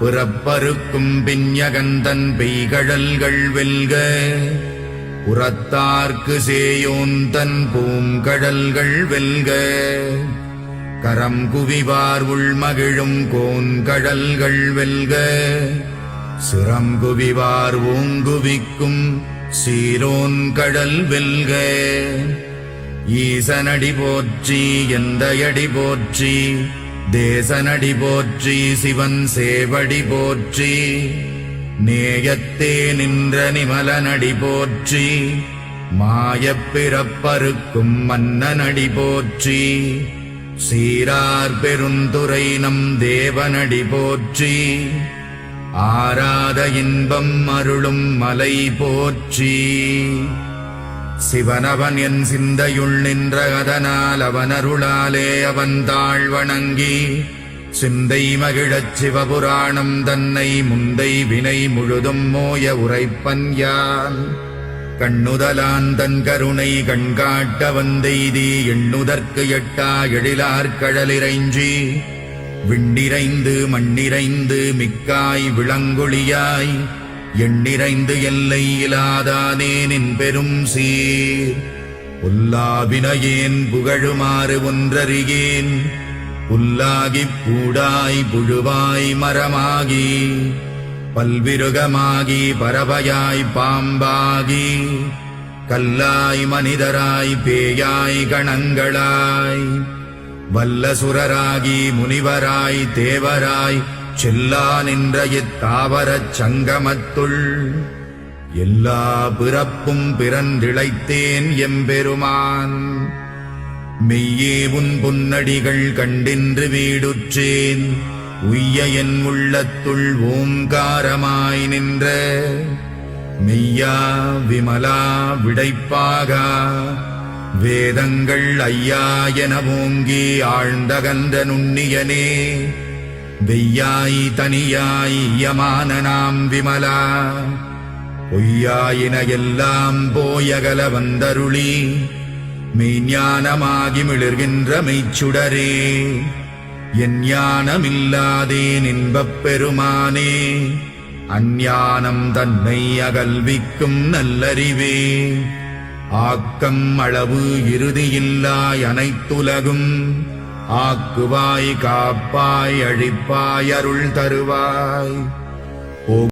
புறப்பருக்கும் பின்யகந்தன் பெய்கழல்கள் வெல்க உரத்தார்க்கு சேயோந்தன் பூங்கடல்கள் வெல்க. கரம் குவிவார் உள்மகிழும் கோன்கடல்கள் வெல்க சிரம் குவிவார் ஓங்குவிக்கும் சீரோன் கடல் வெல்க. ஈசனடி போற்றி எந்தையடி போற்றி தேசனடி போற்றி சிவன் சேவடி போற்றி. நேயத்தே நின்ற நிமலனடி போற்றி. மாயப் பிறப்பருக்கும் மன்னனடி போற்றி. சீரார் பெருந்துரை நம் தேவனடி போற்றி. ஆராத இன்பம் அருளும் மலை போற்றி. சிவனவன் என் சிந்தையுள் நின்ற அதனால் அவனருளாலே அவன் தாழ் வணங்கி சிந்தை மகிழச் சிவபுராணம் தன்னை முந்தை வினை முழுதும் மோய உரைப்பன் யான். கண்ணுதலான் தன் கருணை கண்காட்ட வந்தெய்தி எண்ணுதற்கு எட்டா எழிலார் கடலிறைஞ்சி விண்ணிறைந்து மண்ணிறைந்து மிக்காய் விளங்குழியாய் எண்ணிறைந்து எல்லை இலாதானே நின் பெரும் சீர். புல்லாவினையேன் புகழுமாறு ஒன்றறியேன். புல்லாகிப் பூடாய் புழுவாய் மரமாகி. பல்விருகமாகி பறவையாய் பாம்பாகி. கல்லாய் மனிதராய் பேயாய் கணங்களாய். வல்லசுரராகி முனிவராய் தேவராய் செல்லா நின்ற இத்தாவரச் சங்கமத்துள். எல்லா பிறப்பும் பிறந்திழைத்தேன் எம்பெருமான். மெய்யே உன் புன்னடிகள் கண்டின்று வீடுற்றேன். உய்ய என் உள்ளத்துள் ஓங்காரமாய் நின்ற. மெய்யா விமலா விடைப்பாகா. வேதங்கள் ஐயா என ஓங்கி ஆழ்ந்தகந்த நுண்ணியனே. வெய்யாய் தனியாய் யமான நாம் விமலா. பொய்யாயின எல்லாம் போயகல வந்தருளி. மெய்ஞானமாகி மிளர்கின்ற மெய்ச்சுடரே என் ஞானமில்லாதே இன்பப் பெருமானே. அஞ்ஞானம் தன்னை அகல்விக்கும் நல்லறிவே. ஆக்கம் அளவு இறுதியில்லாய் அனைத்துலகும். ஆக்குவாய் காப்பாய் அழிப்பாய் அருள் தருவாய்.